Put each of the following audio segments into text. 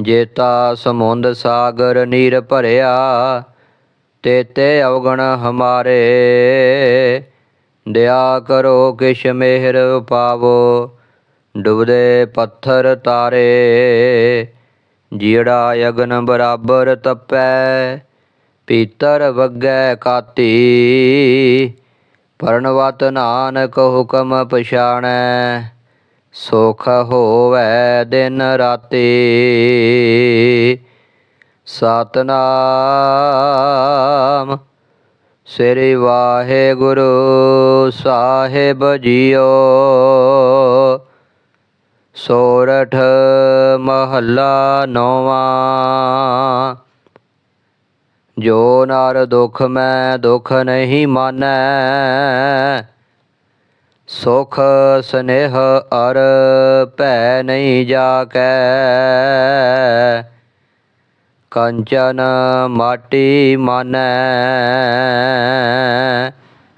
ਜੇਤਾ ਸਮੁੰਦ ਸਾਗਰ ਨੀਰ ਭਰਿਆ ਤੇਤੇ ਅਵਗਣ ਹਮਾਰੇ। ਦਇਆ ਕਰੋ ਕਿਛ ਮਿਹਰ ਪਾਵੋ, ਡੁੱਬਦੇ ਪੱਥਰ ਤਾਰੇ। ਜਿਹੜਾ ਅਗਨ ਬਰਾਬਰ ਤਪੈ, ਪੀਤਰ ਵਗੈ ਕਾਤੀ। ਪਰਣਵਤ ਨਾਨਕ ਹੁਕਮ ਪਛਾਣੈ ਸੁਖ ਹੋਵੇ ਦਿਨ ਰਾਤੀ। ਸਤਨਾਮ ਸ੍ਰੀ ਵਾਹਿਗੁਰੂ ਸਾਹਿਬ ਜੀਓ। ਸੋਰਠ ਮਹੱਲਾ ਨੌਵਾਂ। ਜੋ ਨਰ ਦੁਖ ਮੈਂ ਦੁਖ ਨਹੀਂ ਮਾਨੈ। ਸੁਖ ਸਨੇਹ ਅਰ ਭੈ ਨਹੀਂ ਜਾਕੈ ਕੰਚਨ ਮਾਟੀ ਮਾਨੈ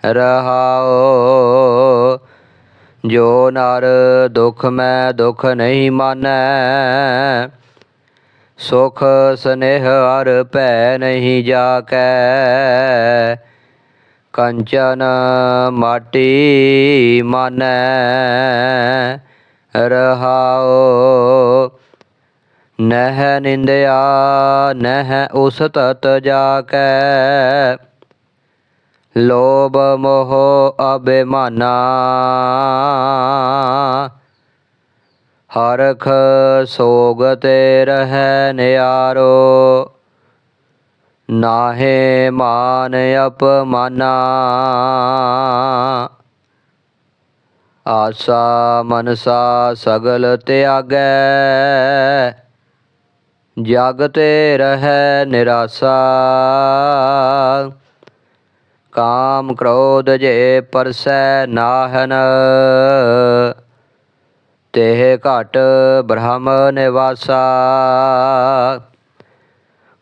ਰਹਾਓ ਜੋ ਨਰ ਦੁਖ ਮੈਂ ਦੁਖ ਨਹੀਂ ਮਾਨੈ ਸੁਖ ਸਨੇਹ ਅਰ ਭੈ ਨਹੀਂ ਜਾਕੈ ਕੰਚਨ ਮਾਟੀ ਮਾਨੈ ਰਹਾਓ ਨਹਿ ਨਿੰਦਿਆ, ਨਹਿ ਉਸ ਤਤ ਜਾਕੈ। ਲੋਭ ਮੋਹ ਅਬਿਮਾਨਾ ਹਰਖ ਸੋਗ ਤੇ ਰਹਿ ਨਿਆਰੋ। ਨਾਹੇ ਮਾਨ ਅਪਮਾਨਾ। ਆਸਾ ਮਨਸਾ ਸਗਲ ਤਿਆਗੈ। ਜਗ ਤੇ ਰਹਿ ਨਿਰਾਸਾ। ਕਾਮ ਕ੍ਰੋਧ ਜੇ ਪਰਸੈ ਨਾਹਨ। ਤੇਹ ਘਟ ਬ੍ਰਹਮ ਨਿਵਾਸਾ।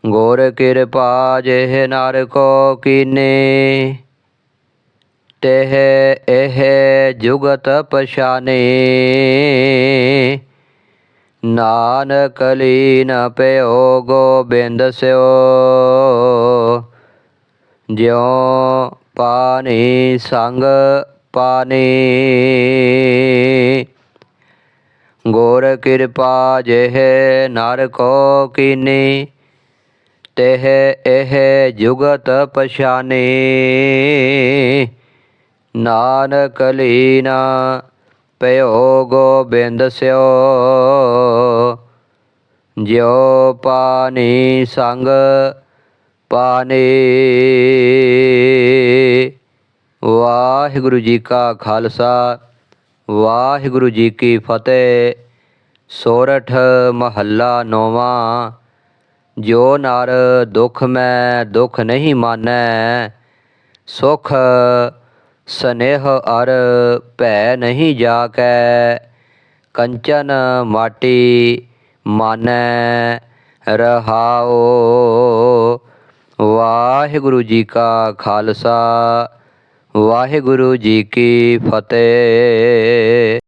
ਗੁਰ ਕਿਰਪਾ ਜਿਹ ਨਰ ਕੋ ਕੀਨੇ ਤੇਹ ਇਹ ਜੁਗਤ ਪਛਾਨੇ ਨਾਨਕ ਲੀਨ ਪਿਓ ਗੋਬਿੰਦ ਸਿਓ ਜਿਉ ਪਾਣੀ ਸੰਗ ਪਾਣੀ ਗੁਰ ਕਿਰਪਾ ਜਿਹ ਨਰ ਕੋ ਕੀਨੀ ਤੇਹ ਇਹ ਜੁਗਤ ਪਛਾਨੇ। ਨਾਨਕ ਲੀਨਾ ਪਿਓ ਗੋਬਿੰਦ ਸਿਓ। ਜਿਉ ਪਾਣੀ ਸੰਗ ਪਾਣੀ ਵਾਹਿਗੁਰੂ ਜੀ ਕਾ ਖਾਲਸਾ, ਵਾਹਿਗੁਰੂ ਜੀ ਕੀ ਫਤਿਹ। ਸੋਰਠ ਮਹੱਲਾ ਨੌਵਾਂ ਜੋ ਨਰ ਦੁਖ ਮੈਂ ਦੁਖ ਨਹੀਂ ਮਾਨੈ ਸੁਖ ਸਨੇਹ ਅਰ ਭੈ ਨਹੀਂ ਜਾਕੈ ਕੰਚਨ ਮਾਟੀ ਮਾਨੈ ਰਹਾਓ ਵਾਹਿਗੁਰੂ ਜੀ ਕਾ ਖਾਲਸਾ ਵਾਹਿਗੁਰੂ ਜੀ ਕੀ ਫਤਿਹ